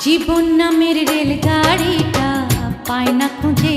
জীবন নামের রেলগাড়িটা পায় না খুঁজে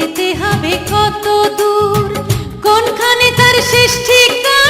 যেতে হবে কত দূর? কোনখানে তার শেষ ঠিকানা?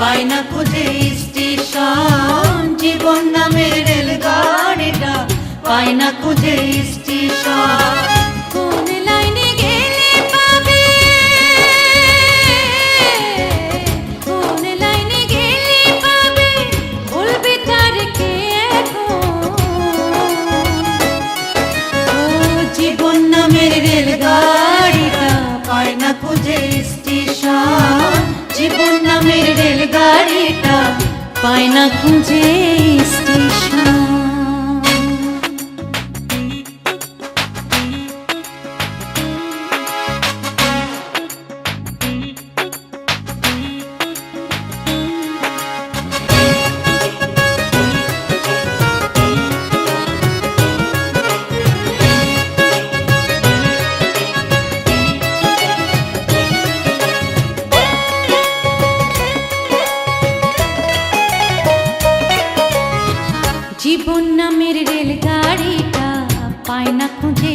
পাই না খুঁজে স্টেশন জীবন নামে রেলগাড়িটা পাই না খুঁজে স্টেশন। আয়না খুঁজে জীবন নামের রেলগাড়িটা পায় না খুঁজে